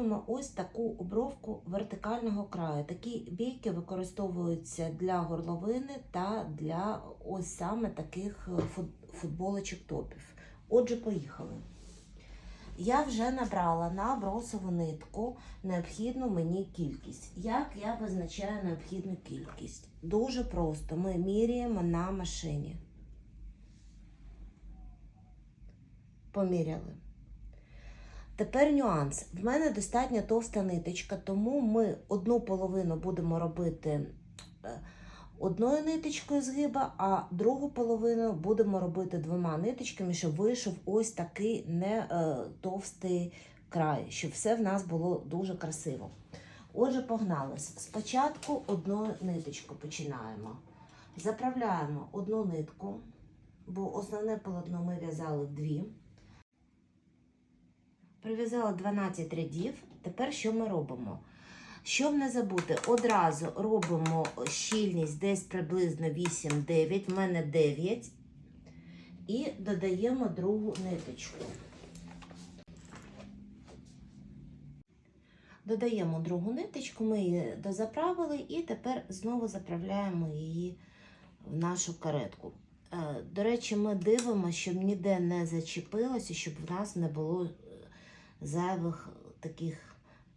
робимо ось таку обровку вертикального краю. Такі бійки використовуються для горловини та для ось саме таких е, футболочок топів. Отже, поїхали. Я вже набрала на бросову нитку необхідну мені кількість. Як я визначаю необхідну кількість? Дуже просто. Ми міряємо на машині. Поміряли. Тепер нюанс. В мене достатньо товста ниточка, тому ми одну половину будемо робити е, одною ниточкою згиба, а другу половину будемо робити двома ниточками, щоб вийшов ось такий не е, товстий край, щоб все в нас було дуже красиво. Отже, погнали. Спочатку одною ниточкою починаємо. Заправляємо одну нитку, бо основне полотно ми в'язали в дві. Прив'язала 12 рядів. Тепер що ми робимо? Щоб не забути, одразу робимо щільність десь приблизно 8-9, в мене 9. І додаємо другу ниточку. Додаємо другу ниточку, ми її дозаправили і тепер знову заправляємо її в нашу каретку. Е, До речі, ми дивимося, щоб ніде не зачепилося, щоб в нас не було зайвих таких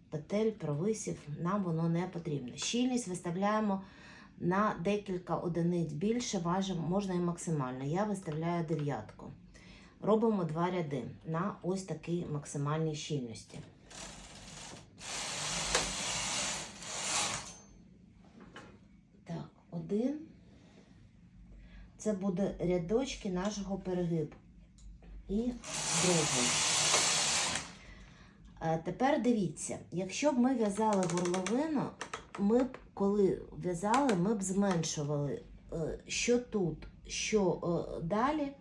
петель, провисів. Нам воно не потрібно. Щільність виставляємо на декілька одиниць більше, важимо, можна і максимально. Я виставляю дев'ятку. Робимо два ряди на ось такій максимальній щільності. Так, один. Це буде рядочки нашого перегибу. І другий. Е, Тепер дивіться, якщо б ми в'язали горловину, ми б, коли в'язали, ми б зменшували е, що тут, що е, далі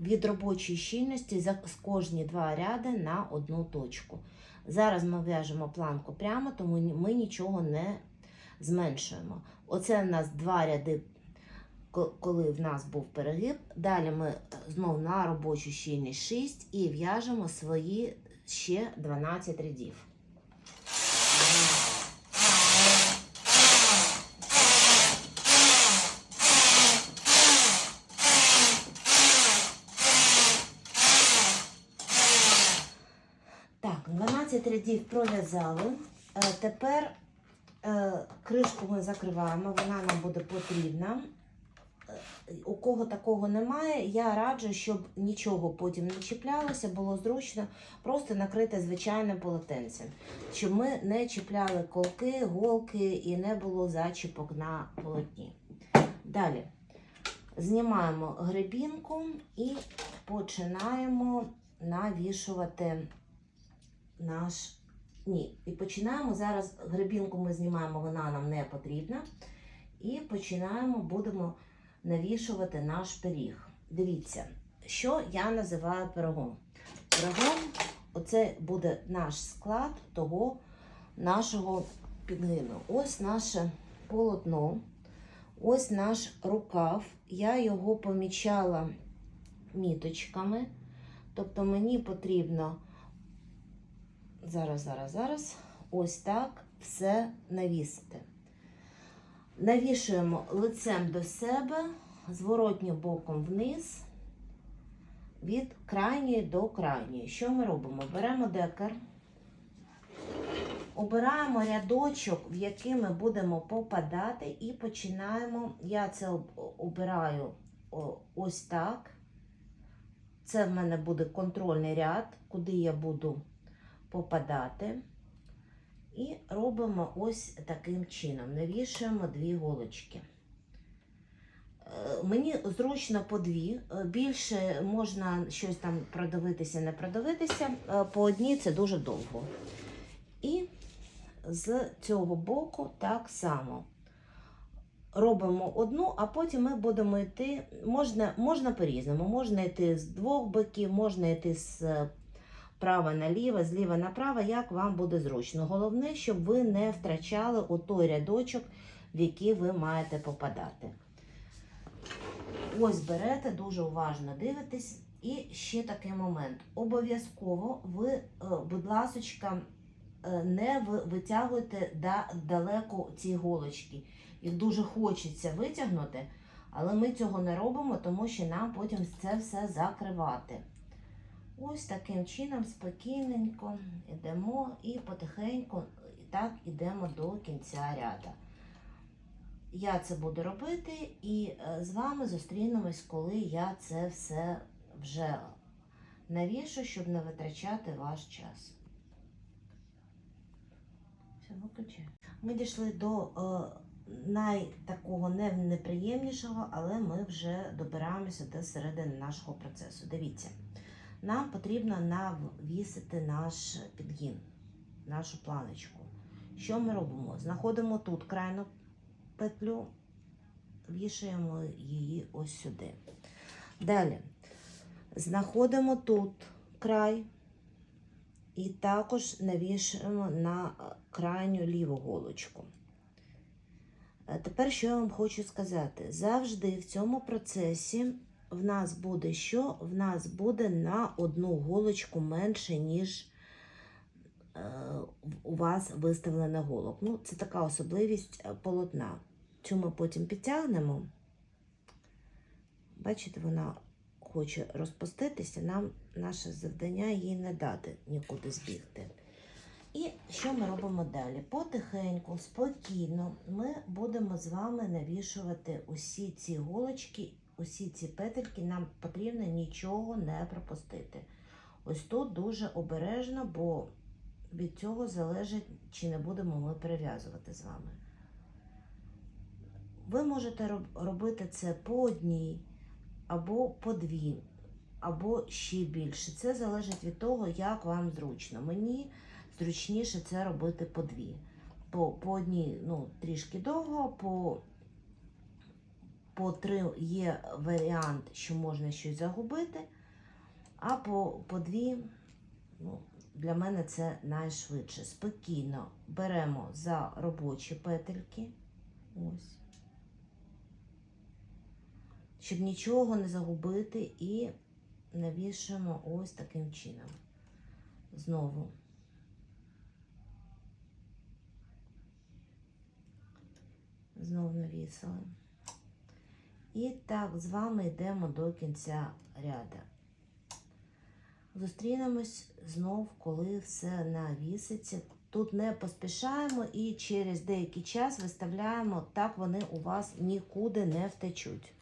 від робочої щільності з кожні два ряди на одну точку. Зараз ми в'яжемо планку прямо, тому ми нічого не зменшуємо. Оце в нас два ряди, коли в нас був перегиб. Далі ми знову на робочу щільність 6 і в'яжемо свої ще 12 рядів. Так, 12 рядів пров'язали. Е, Тепер е, кришку ми закриваємо, вона нам буде потрібна. Е, У кого такого немає, я раджу, щоб нічого потім не чіплялося, було зручно просто накрити звичайним полотенцем, щоб ми не чіпляли колки, голки і не було зачіпок на полотні. Далі знімаємо гребінку і починаємо навішувати наш. Ні, і починаємо зараз гребінку ми знімаємо, вона нам не потрібна. І починаємо, будемо навішувати наш пиріг. Дивіться, що я називаю пирогом. Пирогом оце буде наш склад того нашого підгину. Ось наше полотно, ось наш рукав. Я його помічала міточками. Тобто мені потрібно зараз, зараз, зараз ось так все навісити. Навішуємо лицем до себе, зворотнім боком вниз, від крайньої до крайньої. Що ми робимо? Беремо декер, обираємо рядочок, в який ми будемо попадати, і починаємо. Я це обираю ось так. Це в мене буде контрольний ряд, куди я буду попадати. І робимо ось таким чином. Навішуємо дві голочки. Е, Мені зручно по дві. Е, Більше можна щось там продивитися, не продивитися. Е, По одній це дуже довго. І з цього боку так само. Робимо одну, а потім ми будемо йти. Можна, можна по-різному. Можна йти з двох боків, можна йти з права наліво, зліва направо, як вам буде зручно. Головне, щоб ви не втрачали у той рядочок, в який ви маєте попадати. Ось берете, дуже уважно дивитесь І ще такий момент. Обов'язково ви, е, будь ласочка, е, не ви- витягуйте далеко ці голочки. Їх дуже хочеться витягнути, але ми цього не робимо, тому що нам потім це все закривати. Ось таким чином спокійненько йдемо і потихеньку так йдемо до кінця ряда. Я це буду робити і е, з вами зустрінемось, коли я це все вже навішу, щоб не витрачати ваш час. Все, виключаю. Ми дійшли до е, найтакого не неприємнішого, але ми вже добираємося до середини нашого процесу. Дивіться, нам потрібно навісити наш підгін, нашу планочку. Що ми робимо? Знаходимо тут крайну петлю, вішаємо її ось сюди. Далі знаходимо тут край і також навішуємо на крайню ліву голочку. Е, Тепер що я вам хочу сказати? Завжди в цьому процесі в нас буде що? В нас буде на одну голочку менше, ніж е, у вас виставлено голок. Ну, це така особливість е, полотна. Цю ми потім підтягнемо. Бачите, вона хоче розпуститися, нам наше завдання їй не дати нікуди збігти. І що ми робимо далі? Потихеньку, спокійно ми будемо з вами навішувати усі ці голочки, усі ці петельки. Нам потрібно нічого не пропустити. Ось тут дуже обережно, бо від цього залежить, чи не будемо ми перев'язувати з вами. Ви можете робити це по одній, або по дві, або ще більше. Це залежить від того, як вам зручно. Мені зручніше це робити по дві. По, по одній ну, трішки довго, по, по три є варіант, що можна щось загубити, а по, по дві, ну, для мене це найшвидше. Спокійно беремо за робочі петельки. Ось. Щоб нічого не загубити і навішуємо ось таким чином. Знову. Знову навісили. І так, з вами йдемо до кінця ряда. Зустрінемось знов, коли все навіситься. Тут не поспішаємо і через деякий час виставляємо, так вони у вас нікуди не втечуть.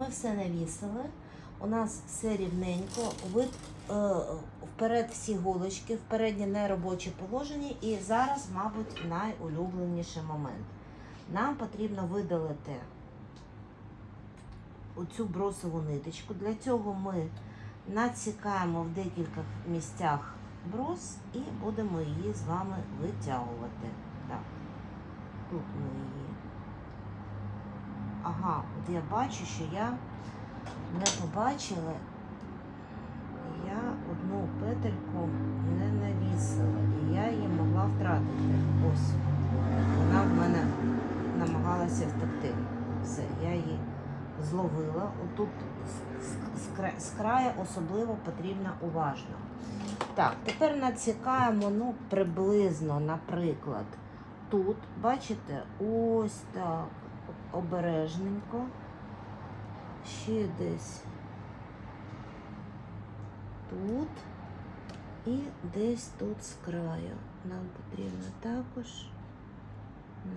Ми все навісили, у нас все рівненько, вид е, вперед всі голочки, в переднє неробоче положення. І зараз, мабуть, найулюбленіший момент. Нам потрібно видалити оцю бросову ниточку. Для цього ми надсікаємо в декілька місцях брос і будемо її з вами витягувати. Так, тут ми її. Ага, от я бачу, що я не побачила, я одну петельку не навісила, і я її могла втратити. Ось. Вона в мене намагалася втекти. Все, я її зловила. Отут з, краю особливо потрібно уважно. Так, тепер надсікаємо, ну, приблизно, наприклад, тут, бачите, ось так, обережненько. Ще десь тут і десь тут з краю. Нам потрібно також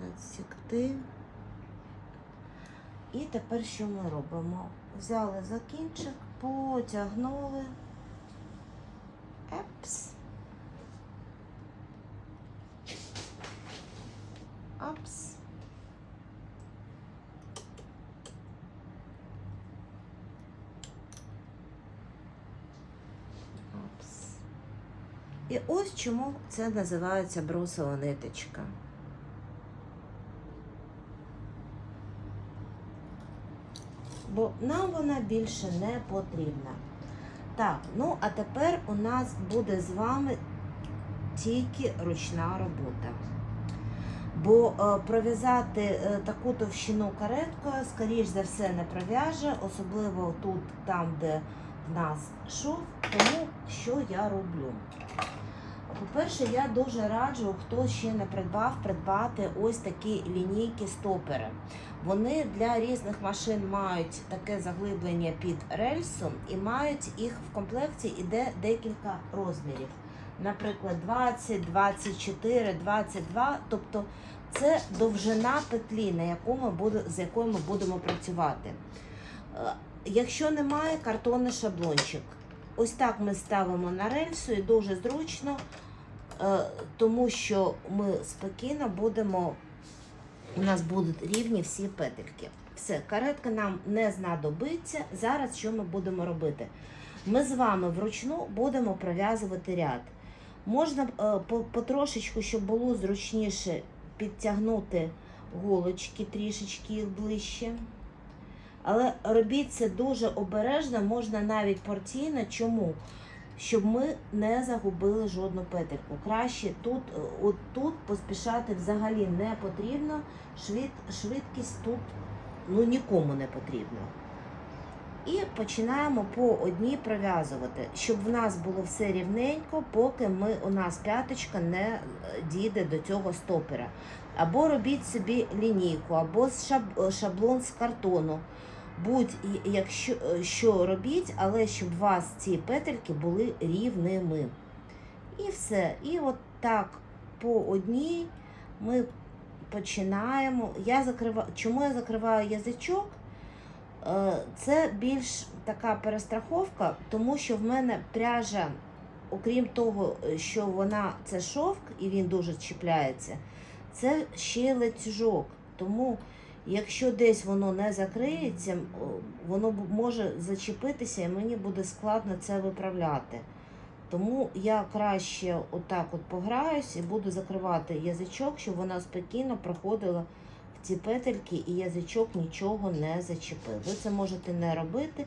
надсікти. І тепер що ми робимо? Взяли за кінчик, потягнули. Епс. Апс. Апс. І ось чому це називається брусова ниточка. Бо нам вона більше не потрібна. Так, ну а тепер у нас буде з вами тільки ручна робота. Бо е, пров'язати е, таку товщину кареткою, скоріш за все, не пров'яже, особливо тут, там, де в нас шов, тому що я роблю? По-перше, я дуже раджу, хто ще не придбав, придбати ось такі лінійки стопери. Вони для різних машин мають таке заглиблення під рельсом і мають їх в комплекті іде декілька розмірів. Наприклад, 20, 24, 22. Тобто це довжина петлі, на яку буде, з якою ми будемо працювати. Е, Якщо немає, картонний шаблончик. Ось так ми ставимо на рельсу і дуже зручно, тому що ми спокійно будемо, у нас будуть рівні всі петельки. Все, каретка нам не знадобиться. Зараз що ми будемо робити? Ми з вами вручну будемо пров'язувати ряд. Можна е, по- потрошечку, щоб було зручніше, підтягнути голочки трішечки їх ближче. Але робіть це дуже обережно, можна навіть порційно. Чому? Щоб ми не загубили жодну петельку. Краще тут, е, от тут поспішати взагалі не потрібно. Швид, швидкість тут ну, нікому не потрібна. І починаємо по одній пров'язувати, щоб в нас було все рівненько, поки ми, у нас п'яточка не е, дійде до цього стопера. Або робіть собі лінійку, або шаб- шаблон з картону. Будь і- якщо е, що робіть, але щоб у вас ці петельки були рівними. І все. І от так по одній ми починаємо. Я закриваю, чому я закриваю язичок? Е, Це більш така перестраховка, тому що в мене пряжа, окрім того, що вона це шовк і він дуже чіпляється, це ще й. Тому, якщо десь воно не закриється, воно може зачепитися і мені буде складно це виправляти. Тому я краще отак от пограюсь і буду закривати язичок, щоб вона спокійно проходила в ці петельки і язичок нічого не зачепив. Ви це можете не робити,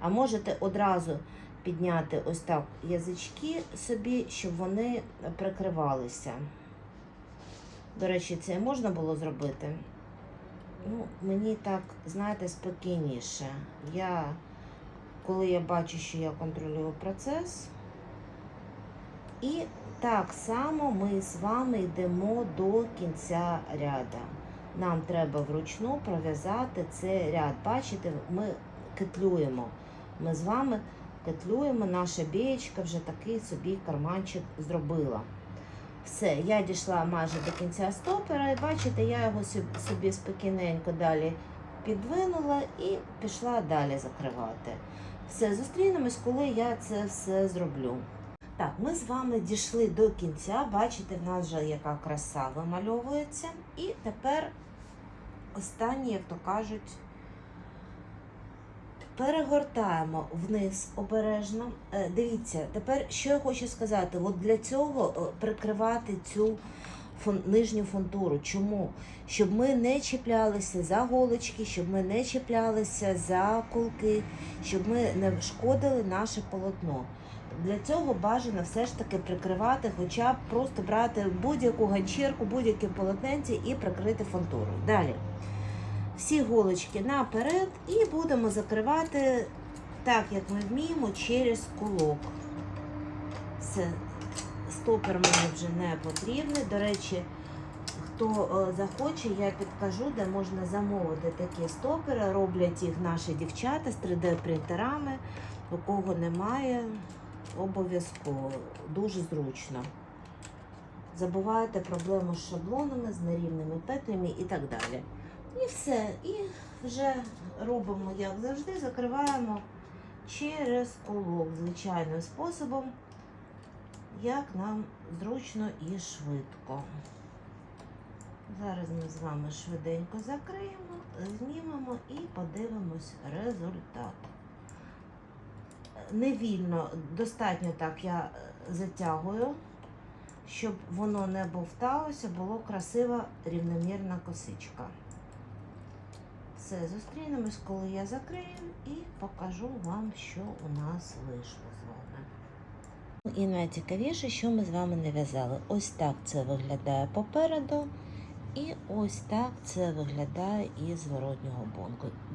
а можете одразу підняти ось так язички собі, щоб вони прикривалися. До речі, це можна було зробити. Ну, мені так, знаєте, спокійніше. Я, коли я бачу, що я контролюю процес, і так само ми з вами йдемо до кінця ряда. Нам треба вручну пров'язати цей ряд. Бачите, ми кетлюємо. Ми з вами кетлюємо, наша бієчка вже такий собі карманчик зробила. Все, я дійшла майже до кінця стопера, і бачите, я його собі спокійненько далі підвинула і пішла далі закривати. Все, зустрінемось, коли я це все зроблю. Так, ми з вами дійшли до кінця. Бачите, в нас вже яка краса вимальовується. І тепер останнє, як то кажуть, перегортаємо вниз обережно. Е, Дивіться, тепер що я хочу сказати: от для цього е, прикривати цю фон, нижню фунтуру. Чому? Щоб ми не чіплялися за голочки, щоб ми не чіплялися за кулки, щоб ми не шкодили наше полотно. Для цього бажано все ж таки прикривати, хоча б просто брати будь-яку ганчірку, будь-яке полотенце і прикрити фунтуру. Далі. Всі голочки наперед і будемо закривати так, як ми вміємо, через кулок. Все, стопер мені вже не потрібний. До речі, хто е, захоче, я підкажу, де можна замовити такі стопери. Роблять їх наші дівчата з 3D-принтерами. У кого немає, обов'язково. Дуже зручно. Забуваєте проблему з шаблонами, з нерівними петлями і так далі. І все. І вже робимо, як завжди, закриваємо через кулок звичайним способом, як нам зручно і швидко. Зараз ми з вами швиденько закриємо, знімемо і подивимось результат. Невільно, достатньо так я е, затягую, щоб воно не бовталося, було красива рівномірна косичка. Все, зустрінемось, коли я закрию, і покажу вам, що у нас вийшло з вами. І найцікавіше, що ми з вами не в'язали. Ось так це виглядає попереду. І ось так це виглядає із зворотнього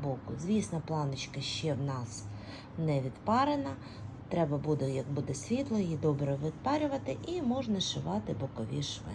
боку. Звісно, планочка ще в нас не відпарена. Треба буде, як буде світло, її добре відпарювати і можна шивати бокові шви.